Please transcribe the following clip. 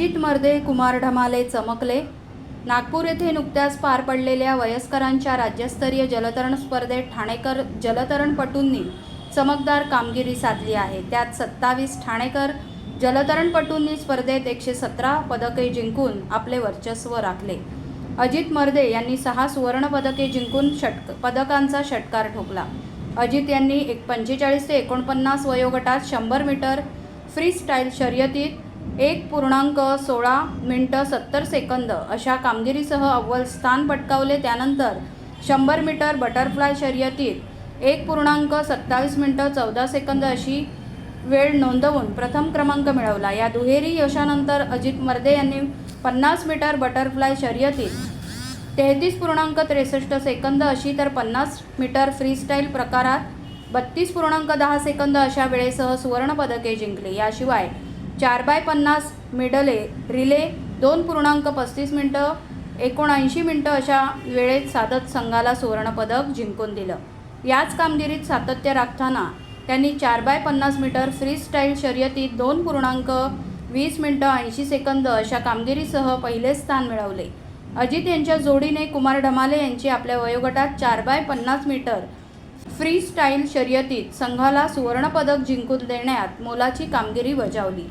अजित मर्दे कुमार ढमाले चमकले. नागपूर येथे नुकत्याच पार पडलेल्या वयस्करांच्या राज्यस्तरीय जलतरण स्पर्धेत ठाणेकर जलतरणपटूंनी चमकदार कामगिरी साधली आहे. त्यात सत्तावीस ठाणेकर जलतरणपटूंनी स्पर्धेत एकशे सतरा पदके जिंकून आपले वर्चस्व राखले. अजित मर्दे यांनी सहा सुवर्णपदके जिंकून षटक पदकांचा षटकार ठोकला. अजित यांनी एक पंचेचाळीस ते एकोणपन्नास वयोगटात शंभर मीटर फ्रीस्टाईल शर्यतीत एक पूर्णांक सोळा मिनटं सत्तर सेकंद अशा कामगिरीसह अव्वल स्थान पटकावले त्यानंतर शंभर मीटर बटरफ्लाय शर्यतीत एक पूर्णांक सत्तावीस मिनटं चौदा सेकंद अशी वेळ नोंदवून प्रथम क्रमांक मिळवला. या दुहेरी यशानंतर अजित मर्दे यांनी पन्नास मीटर बटरफ्लाय शर्यतीत तेहतीस पूर्णांक त्रेसष्ट सेकंद अशी तर पन्नास मीटर फ्रीस्टाईल प्रकारात बत्तीस पूर्णांक दहा सेकंद अशा वेळेसह सुवर्णपदके जिंकली. याशिवाय चार बाय पन्नास मिडले रिले दोन पूर्णांक पस्तीस मिनटं एकोणऐंशी मिनटं अशा वेळेत साधत संघाला सुवर्णपदक जिंकून दिलं. याच कामगिरीत सातत्य राखताना त्यांनी चार बाय पन्नास मीटर फ्रीस्टाईल शर्यतीत दोन पूर्णांक वीस मिनटं ऐंशी सेकंद अशा कामगिरीसह पहिले स्थान मिळवले. अजित यांच्या जोडीने कुमार ढमाले यांची आपल्या वयोगटात चार बाय पन्नास मीटर फ्री स्टाईल शर्यतीत संघाला सुवर्णपदक जिंकून देण्यात मोलाची कामगिरी बजावली.